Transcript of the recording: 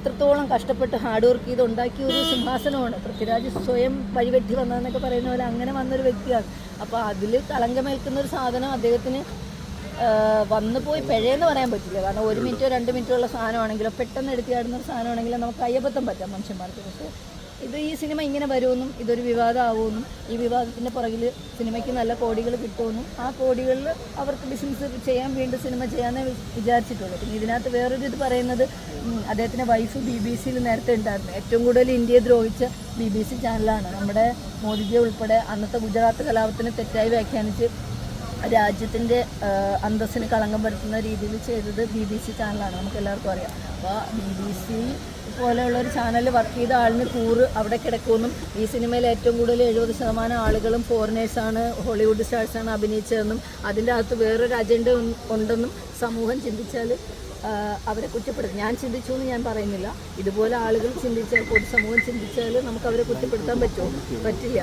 എത്രത്തോളം കഷ്ടപ്പെട്ട് hard work ചെയ്ത് ഉണ്ടാക്കിയ ഒരു സിംഹാസനമാണ്. പൃഥ്വിരാജ് സ്വയം വഴിവെട്ടി വന്നതെന്നൊക്കെ പറയുന്ന പോലെ അങ്ങനെ വന്നൊരു വ്യക്തിയാണ്. അപ്പോൾ അതിൽ കളങ്കമേൽക്കുന്ന ഒരു സാധനം അദ്ദേഹത്തിന് വന്നു പോയി പിഴയെന്ന് പറയാൻ പറ്റില്ല. കാരണം ഒരു മിനിറ്റോ രണ്ട് മിനിറ്റോ ഉള്ള സാധനമാണെങ്കിലോ പെട്ടെന്ന് എടുത്തിയാടുന്ന ഒരു സാധനമാണെങ്കിലോ നമുക്ക് അയ്യബദ്ധം പറ്റാം മനുഷ്യന്മാർക്ക്. പക്ഷേ ഇത് ഈ സിനിമ ഇങ്ങനെ വരുമെന്നും ഇതൊരു വിവാദമാവുമെന്നും ഈ വിവാദത്തിന്റെ പുറകിൽ സിനിമയ്ക്ക് നല്ല കോടികൾ കിട്ടുമെന്നും ആ കോടികളിൽ അവർക്ക് ബിസിനസ് ചെയ്യാൻ വീണ്ടും സിനിമ ചെയ്യാമെന്നേ വിചാരിച്ചിട്ടുള്ളൂ. പിന്നെ ഇതിനകത്ത് വേറൊരു ഇത് പറയുന്നത് അദ്ദേഹത്തിന്റെ വൈഫ് ബി ബി സിയിൽ നേരത്തെ ഉണ്ടായിരുന്നു. ഏറ്റവും കൂടുതൽ ഇന്ത്യയെ ദ്രോഹിച്ച ബി ബി സി ചാനലാണ് നമ്മുടെ മോദിജിയെ ഉൾപ്പെടെ അന്നത്തെ ഗുജറാത്ത് കലാപത്തിനെ തെറ്റായി വ്യാഖ്യാനിച്ച് രാജ്യത്തിന്റെ അന്തസ്സിന് കളങ്കം വരുത്തുന്ന രീതിയിൽ ചെയ്തത് ബി ബി സി ചാനലാണ് നമുക്ക് എല്ലാവർക്കും അറിയാം. അപ്പോൾ ബി ബി സി പോലെയുള്ള ഒരു ചാനലിൽ വർക്ക് ചെയ്ത ആളിന് കൂറ് അവിടെ കിടക്കുമെന്നും ഈ സിനിമയിൽ ഏറ്റവും കൂടുതൽ എഴുപത് ശതമാനം ആളുകളും ഫോറിനേഴ്സാണ് ഹോളിവുഡ് സ്റ്റാർസാണ് അഭിനയിച്ചതെന്നും അതിന്റെ അകത്ത് വേറൊരു അജണ്ട ഉണ്ടെന്നും സമൂഹം ചിന്തിച്ചാൽ അവരെ കുറ്റപ്പെടുത്തും. ഞാൻ ചിന്തിച്ചു എന്ന് ഞാൻ പറയുന്നില്ല. ഇതുപോലെ ആളുകൾ ചിന്തിച്ചാൽ പൊതുസമൂഹം ചിന്തിച്ചാൽ നമുക്ക് അവരെ കുറ്റപ്പെടുത്താൻ പറ്റുമോ? പറ്റില്ല.